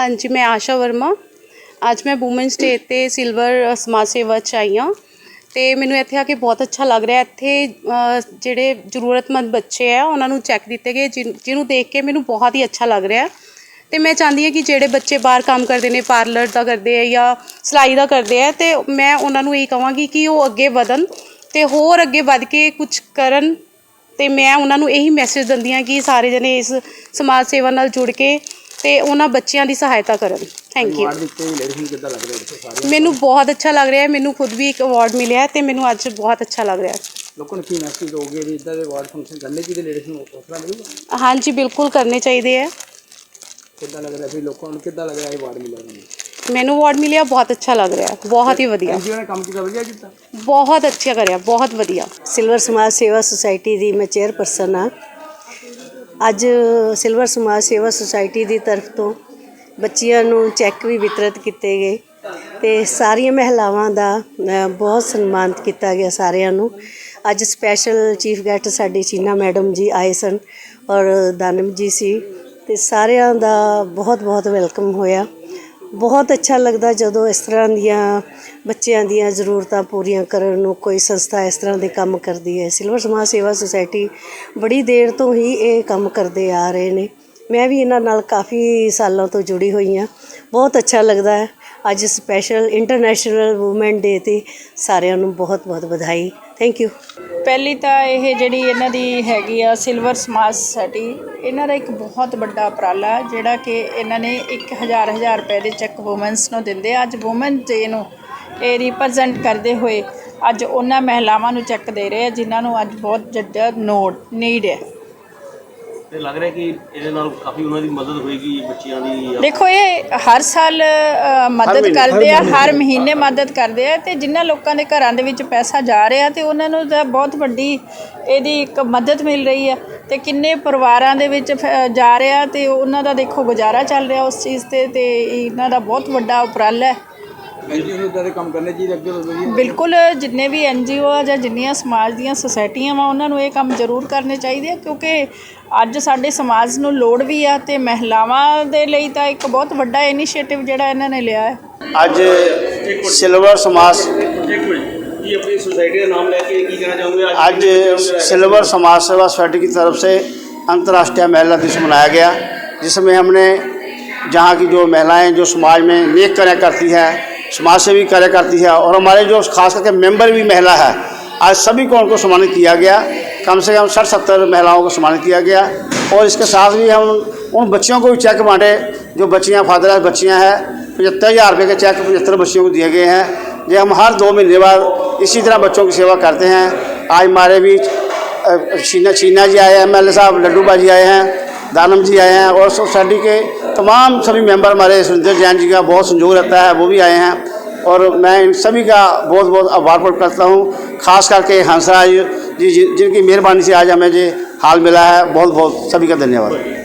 ਹਾਂਜੀ, ਮੈਂ ਆਸ਼ਾ ਵਰਮਾ। ਅੱਜ ਮੈਂ ਵੂਮਨਸ ਡੇ ਤੇ ਸਿਲਵਰ ਸਮਾਜ ਸੇਵਾ ਚ ਆਈ ਹਾਂ। ਤੇ ਮੈਨੂੰ ਇੱਥੇ ਆ ਕੇ ਬਹੁਤ ਅੱਛਾ ਲੱਗ ਰਿਹਾ। ਇੱਥੇ ਜਿਹੜੇ ਜ਼ਰੂਰਤਮੰਦ ਬੱਚੇ ਆ, ਉਹਨਾਂ ਨੂੰ ਚੈੱਕ ਦਿੱਤੇ ਗਏ, ਜਿਨ- ਜਿਹਨੂੰ ਦੇਖ ਕੇ ਮੈਨੂੰ ਬਹੁਤ ਹੀ ਅੱਛਾ ਲੱਗ ਰਿਹਾ। ਤੇ ਮੈਂ ਚਾਹੁੰਦੀ ਹਾਂ ਕਿ ਜਿਹੜੇ ਬੱਚੇ ਬਾਹਰ ਕੰਮ ਕਰਦੇ ਨੇ ਪਾਰਲਰ ਦਾ ਕਰਦੇ ਆ ਜਾਂ ਸਿਲਾਈ ਦਾ ਕਰਦੇ ਆ, ਤੇ ਮੈਂ ਉਹਨਾਂ ਨੂੰ ਇਹ ਕਹਾਂਗੀ ਕਿ ਉਹ ਅੱਗੇ ਵਧਣ ਤੇ ਹੋਰ ਅੱਗੇ ਵੱਧ ਕੇ ਕੁਝ ਕਰਨ। ਤੇ ਮੈਂ ਉਹਨਾਂ ਨੂੰ ਇਹੀ ਮੈਸੇਜ ਦਿੰਦੀ ਹਾਂ ਕਿ ਸਾਰੇ ਜਣੇ ਇਸ ਸਮਾਜ ਸੇਵਾ ਨਾਲ ਜੁੜ ਕੇ ਤੇ ਉਹਨਾਂ ਬੱਚਿਆਂ ਦੀ ਸਹਾਇਤਾ ਕਰਨ। ਥੈਂਕ ਯੂ ਮੈਨੂੰ ਬਹੁਤ ਅੱਛਾ ਲੱਗ ਰਿਹਾ ਹੈ ਮੈਨੂੰ ਖੁਦ ਵੀ ਇੱਕ ਅਵਾਰਡ ਮਿਲਿਆ ਹੈ ਤੇ ਮੈਨੂੰ ਅੱਜ ਬਹੁਤ ਅੱਛਾ ਲੱਗ ਰਿਹਾ। ਹੈ ਲੋਕਾਂ ਨੂੰ ਕੀ ਮੈਸੇਜ ਦੋਗੇ ਵੀ ਇਦਾਂ ਦੇ ਅਵਾਰਡ ਫੰਕਸ਼ਨ ਕਰਨੇ ਚਾਹੀਦੇ ਲੇਡੀਜ਼ ਨੂੰ ਹੌਸਲਾ ਮਿਲੂਗਾ ਹਾਂਜੀ ਬਿਲਕੁਲ ਕਰਨੇ ਚਾਹੀਦੇ ਹੈ ਕਿੱਦਾਂ ਲੱਗ ਰਿਹਾ ਵੀ ਲੋਕਾਂ ਨੂੰ ਕਿੱਦਾਂ ਲੱਗ ਰਿਹਾ ਇਹ ਅਵਾਰਡ ਮਿਲਿਆ ਤੁਹਾਨੂੰ? ਮੈਨੂੰ ਅਵਾਰਡ ਮਿਲਿਆ ਬਹੁਤ ਅੱਛਾ ਲੱਗ ਰਿਹਾ ਹੈ ਬਹੁਤ ਹੀ ਵਧੀਆ। ਐਨਜੀਓ ਨੇ ਕੰਮ ਕੀਤਾ ਵਧੀਆ ਕੀਤਾ? ਬਹੁਤ ਅੱਛਾ ਕਰਿਆ ਬਹੁਤ ਵਧੀਆ। ਸਿਲਵਰ ਸਮਾਜ ਸੇਵਾ ਸੁਸਾਇਟੀ ਦੀ ਮੈਂ ਚੇਅਰਪਰਸਨ ਹਾਂ। ਅੱਜ ਸਿਲਵਰ ਸਮਾਜ ਸੇਵਾ ਸੁਸਾਇਟੀ ਦੀ ਤਰਫ ਤੋਂ ਬੱਚੀਆਂ ਨੂੰ ਚੈੱਕ ਵੀ ਵਿਤਰਿਤ ਕੀਤੇ ਗਏ ਤੇ ਸਾਰੀਆਂ ਮਹਿਲਾਵਾਂ ਦਾ ਬਹੁਤ ਸਨਮਾਨਿਤ ਕੀਤਾ ਗਿਆ ਸਾਰਿਆਂ ਨੂੰ। ਅੱਜ ਸਪੈਸ਼ਲ ਚੀਫ ਗੈਸਟ ਸਾਡੇ ਚੀਨਾ ਮੈਡਮ ਜੀ ਆਏ ਸਨ ਔਰ ਦਾਨਮ ਜੀ ਸੀ ਤੇ ਸਾਰਿਆਂ ਦਾ ਬਹੁਤ ਬਹੁਤ ਵੈਲਕਮ ਹੋਇਆ। ਬਹੁਤ ਅੱਛਾ ਲੱਗਦਾ ਜਦੋਂ ਇਸ ਤਰ੍ਹਾਂ ਦੀਆਂ ਬੱਚਿਆਂ ਦੀਆਂ ਜ਼ਰੂਰਤਾਂ ਪੂਰੀਆਂ ਕਰਨ ਨੂੰ ਕੋਈ ਸੰਸਥਾ ਇਸ ਤਰ੍ਹਾਂ ਦੇ ਕੰਮ ਕਰਦੀ ਹੈ। ਸਿਲਵਰ ਸਮਾਜ ਸੇਵਾ ਸੁਸਾਇਟੀ ਬੜੀ ਦੇਰ ਤੋਂ ਹੀ ਇਹ ਕੰਮ ਕਰਦੇ ਆ ਰਹੇ ਨੇ। ਮੈਂ ਵੀ ਇਹਨਾਂ ਨਾਲ ਕਾਫੀ ਸਾਲਾਂ ਤੋਂ ਜੁੜੀ ਹੋਈ ਹਾਂ। ਬਹੁਤ ਅੱਛਾ ਲੱਗਦਾ ਹੈ। ਅੱਜ ਸਪੈਸ਼ਲ ਇੰਟਰਨੈਸ਼ਨਲ ਵੂਮਨ ਡੇ ਤੇ ਸਾਰਿਆਂ ਨੂੰ ਬਹੁਤ ਬਹੁਤ ਵਧਾਈ। ਥੈਂਕ ਯੂ ਪਹਿਲੀ ਤਾਂ ਇਹ ਜਿਹੜੀ ਇਹਨਾਂ ਦੀ ਹੈਗੀ ਆ ਸਿਲਵਰ ਸਮਾਜ ਸੋਸਾਇਟੀ ਇਹਨਾਂ ਦਾ ਇੱਕ ਬਹੁਤ ਵੱਡਾ ਉਪਰਾਲਾ ਜਿਹੜਾ ਕਿ ਇਹਨਾਂ ਨੇ 1000 ਹਜ਼ਾਰ ਰੁਪਏ ਦੇ ਚੈੱਕ ਵੂਮਨਸ ਨੂੰ ਦਿੰਦੇ ਆ। ਅੱਜ ਵੂਮਨ ਡੇ ਨੂੰ ਇਹ ਰਿਪਰੈਜ਼ੈਂਟ ਕਰਦੇ ਹੋਏ ਅੱਜ ਉਹਨਾਂ ਮਹਿਲਾਵਾਂ ਨੂੰ ਚੈੱਕ ਦੇ ਰਹੇ ਆ, ਜਿਨ੍ਹਾਂ ਨੂੰ ਅੱਜ ਬਹੁਤ ਜ਼ਿਆਦਾ ਨੋਡ ਨੀਡ ਹੈ। ਤੇ ਲੱਗ ਰਿਹਾ ਕਿ ਇਹਦੇ ਨਾਲ ਕਾਫੀ ਉਹਨਾਂ ਦੀ ਮਦਦ ਹੋਏਗੀ ਬੱਚਿਆਂ ਦੀ ਦੇਖੋ ਇਹ ਹਰ ਸਾਲ ਅ, ਮਦਦ ਕਰਦੇ ਆ ਹਰ ਮਹੀਨੇ। ਮਦਦ ਕਰਦੇ ਆ ਤੇ ਜਿਨ੍ਹਾਂ ਲੋਕਾਂ ਦੇ ਘਰਾਂ ਦੇ ਵਿੱਚ ਪੈਸਾ ਜਾ ਰਿਹਾ ਤੇ ਉਹਨਾਂ ਨੂੰ ਤਾਂ ਬਹੁਤ ਵੱਡੀ ਇਹਦੀ ਇੱਕ ਮਦਦ ਮਿਲ ਰਹੀ ਆ ਤੇ ਕਿੰਨੇ ਪਰਿਵਾਰਾਂ ਦੇ ਵਿੱਚ ਫ- ਜਾ ਰਿਹਾ ਤੇ ਉਹਨਾਂ ਦਾ ਦੇਖੋ ਗੁਜ਼ਾਰਾ ਚੱਲ ਰਿਹਾ ਉਸ ਚੀਜ਼ ਤੇ ਤੇ ਇਹਨਾਂ ਦਾ ਬਹੁਤ ਵੱਡਾ ਉਪਰਾਲਾ ਹੈ। ਐਨਜੀਓ ਨੂੰ ਇਦਾਂ ਦੇ ਕੰਮ ਕਰਨੇ ਚਾਹੀਦੇ ਅੱਗੇ ਤੋਂ ਵਧੀਆ ਬਿਲਕੁਲ ਜਿੰਨੇ ਵੀ ਐਨਜੀਓ ਆ ਜਾਂ ਜਿੰਨੀਆਂ ਸਮਾਜ ਦੀਆਂ ਸੁਸਾਇਟੀਆਂ ਵਾ ਉਹਨਾਂ ਨੂੰ ਇਹ ਕੰਮ ਜ਼ਰੂਰ ਕਰਨੇ ਚਾਹੀਦੇ ਆ ਕਿਉਂਕਿ ਅੱਜ ਸਾਡੇ ਸਮਾਜ ਨੂੰ ਲੋੜ ਵੀ ਆ ਤੇ ਮਹਿਲਾਵਾਂ ਦੇ ਲਈ ਤਾਂ ਇੱਕ ਬਹੁਤ ਵੱਡਾ ਇਨੀਸ਼ੀਏਟਿਵ ਜਿਹੜਾ ਇਹਨਾਂ ਨੇ ਲਿਆ ਹੈ ਅੱਜ ਸਿਲਵਰ ਸਮਾਜ ਕੀ ਆਪਣੀ सोसाइटी का नाम लेके की कहना चाहूँगे आज सिल्वर समाज सेवा सोसाइटी की तरफ से अंतर्राष्ट्रीय महिला दिवस मनाया गया जिसमें हमने जहाँ की जो महिलाएं जो समाज में नेक कार्य करती है समाज सेवी कार्य करती है और हमारे जो खास करके मेंबर भी महिला है, आज सभी को उनको सम्मानित किया गया। कम से कम साठ सत्तर महिलाओं को सम्मानित किया गया। और इसके साथ भी हम उन बच्चियों को भी चेक बांटे, जो बच्चियाँ, फादर बच्चियाँ हैं। पचहत्तर हज़ार रुपये के चेक पचहत्तर बच्चियों को दिए गए हैं ये हम हर दो महीने बाद इसी तरह बच्चों की सेवा करते हैं। आज हमारे बीच छीना छीना जी आए हैं, एम साहब, लड्डू बाजी आए हैं। दानम जी आए हैं और सोसाइटी के तमाम सभी मेंबर हमारे सुरेंद्र जैन जी का बहुत संजोग रहता है, वो भी आए हैं। और मैं इन सभी का बहुत बहुत आभार प्रकट करता हूँ, खास करके हंसराज जी, जि- जिनकी मेहरबानी से आज हमें ये हाल मिला है। बहुत बहुत सभी का धन्यवाद।